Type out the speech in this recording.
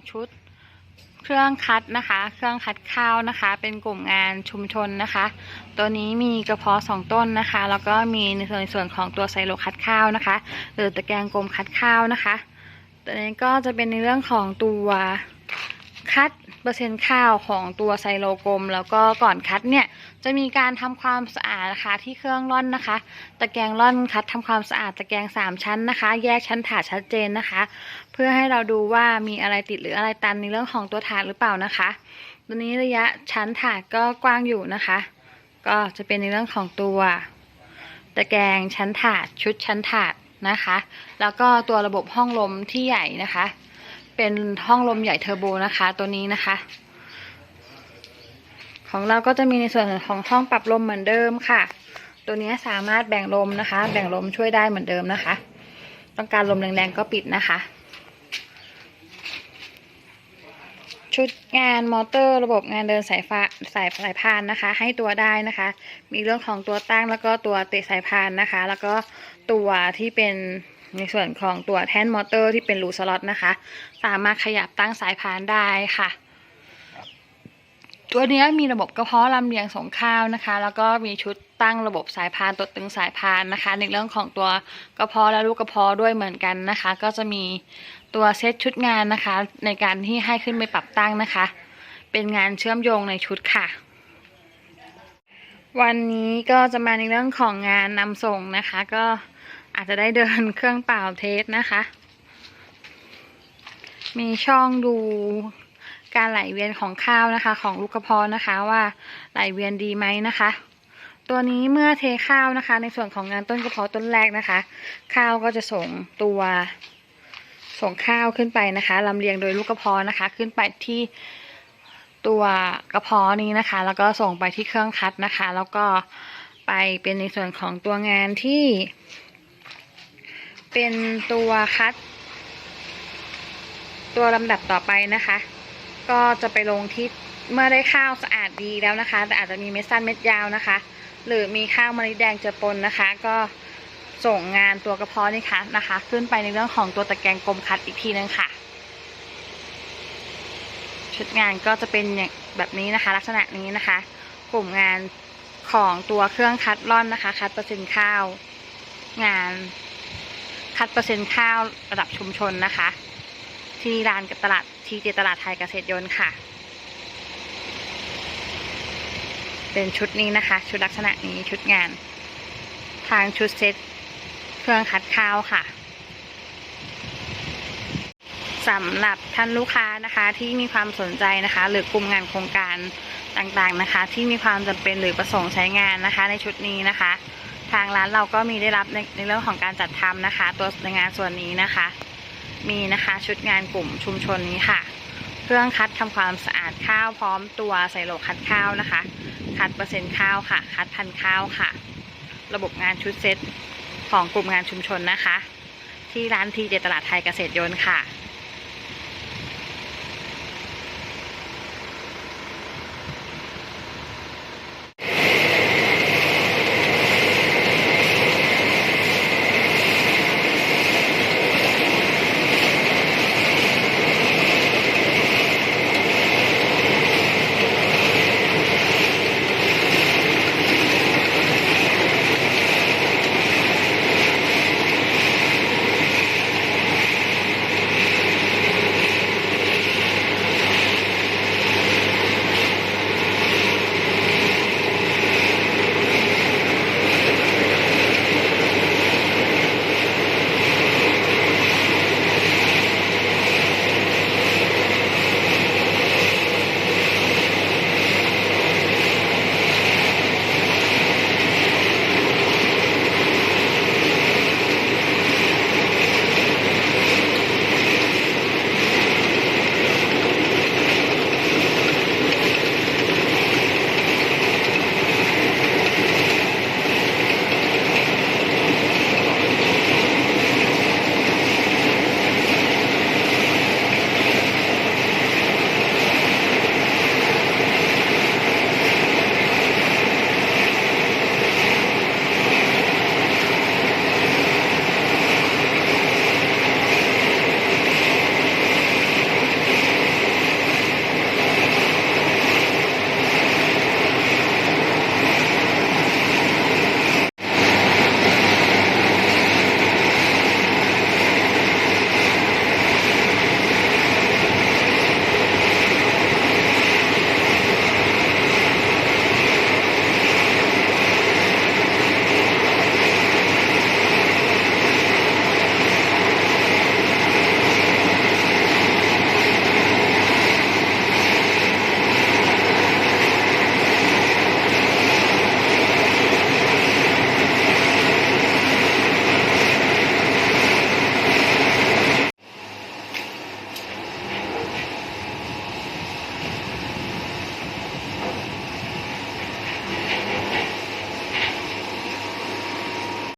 ของชุดเครื่องคัดนะคะ เครื่องคัดข้าวนะคะ เป็นกลุ่มงานชุมชนนะคะ ตัวนี้มีกระเพาะสองต้นนะคะ แล้วก็มีในส่วนในส่วนของตัวไซโลคัดข้าวนะคะ หรือตะแกรงกลมคัดข้าวนะคะ ตัวนี้ก็จะเป็นในเรื่องของตัว คัดเปอร์เซ็นต์ข้าวของตัวไซโลกลม แล้วก็ก่อนคัดเนี่ยจะมีการทำความสะอาดนะคะที่เครื่องร่อนนะคะ ตะแกรงร่อนคัดทำความสะอาดตะแกรงสามชั้นนะคะ แยกชั้นถาดชัดเจนนะคะ เพื่อให้เราดูว่ามีอะไรติดหรืออะไรตันในเรื่องของตัวถาดหรือเปล่านะคะตัวนี้ระยะชั้นถาดก็กว้างอยู่นะคะ ก็จะเป็นในเรื่องของตัว ตะแกรงชั้นถาดชุดชั้นถาดนะคะ แล้วก็ตัวระบบห้องลมที่ใหญ่นะคะ เป็นห้องลมใหญ่เทอร์โบนะคะ ตัวนี้นะคะ ของเราก็จะมีในส่วนของห้องปรับลมเหมือนเดิมค่ะ ตัวนี้สามารถแบ่งลมนะคะ แบ่งลมช่วยได้เหมือนเดิมนะคะ ต้องการลมแรงๆก็ปิดนะคะ ชุดงานมอเตอร์ระบบงานเดินสายฟ้าสายสายพานนะคะ ให้ตัวได้นะคะ มีเรื่องของตัวตั้งแล้วก็ตัวเตะสายพานนะคะ แล้วก็ตัวที่เป็น ในส่วนของตัวแท่นมอเตอร์ที่เป็นรูสล็อตนะคะ สามารถขยับตั้งสายพานได้ค่ะ ตัวนี้มีระบบกระเพาะลำเลียงส่งข้าวนะคะ แล้วก็มีชุดตั้งระบบสายพานตัวตึงสายพานนะคะ ในเรื่องของตัวกระเพาะและลูกกระเพาะด้วยเหมือนกันนะคะ ก็จะมีตัวเซตชุดงานนะคะ ในการที่ให้ขึ้นไปปรับตั้งนะคะ เป็นงานเชื่อมโยงในชุดค่ะวันนี้ก็จะมาในเรื่องของงานนำส่งนะคะ ก็ อาจจะได้เดินเครื่องเปล่าเทสนะคะ มีช่องดูการไหลเวียนของข้าวนะคะ ของลูกกระเพาะนะคะว่าไหลเวียนดีไหมนะคะ ตัวนี้เมื่อเทข้าวนะคะ ในส่วนของงานต้นกระเพาะต้นแรกนะคะ ข้าวก็จะส่งตัวส่งข้าวขึ้นไปนะคะลำเลียงโดยลูกกระเพาะนะคะ ขึ้นไปที่ตัวกระเพาะนี้นะคะ แล้วก็ส่งไปที่เครื่องคัดนะคะ แล้วก็ไปเป็นในส่วนของตัวงานที่ เป็นตัวคัด ตัวลำดับต่อไปนะคะ ก็จะไปลงที่เมื่อได้ข้าวสะอาดดีแล้วนะคะ แต่อาจจะมีเม็ดสั้นเม็ดยาวนะคะ หรือมีข้าวมะลิแดงเจือปนนะคะ ก็ส่งงานตัวกระเพาะนี่ค่ะนะคะ ขึ้นไปในเรื่องของตัวตะแกรงกลมคัดอีกทีนึงค่ะ ชุดงานก็จะเป็นอย่างแบบนี้นะคะ ลักษณะนี้นะคะ กลุ่มงานของตัวเครื่องคัดร่อนนะคะ คัดเปอร์เซ็นต์ข้าว งาน คัดเปอร์เซ็นต์ข้าวระดับชุมชนนะคะ ที่ร้านตลาดทีเจตลาดไทยเกษตรยนต์ค่ะ เป็นชุดนี้นะคะ ชุดลักษณะนี้ชุดงาน ทางชุดเซ็ตเครื่องคัดข้าวค่ะสำหรับท่านลูกค้านะคะที่มีความสนใจนะคะ หรือกลุ่มงานโครงการต่างๆนะคะ ที่มีความจำเป็นหรือประสงค์ใช้งานนะคะ ในชุดนี้นะคะ ทางร้านเราก็มีได้รับในในเรื่องของการจัดทำนะคะ ตัวในงานส่วนนี้นะคะ มีนะคะชุดงานกลุ่มชุมชนนี้ค่ะ เครื่องคัดทำความสะอาดข้าวพร้อมตัวใส่โหลคัดข้าวนะคะ คัดเปอร์เซ็นต์ข้าวค่ะ คัดพันธุ์ข้าวค่ะ ระบบงานชุดเซตของกลุ่มงานชุมชนนะคะ ที่ร้านทีเจตลาดไทยเกษตรยนต์ค่ะ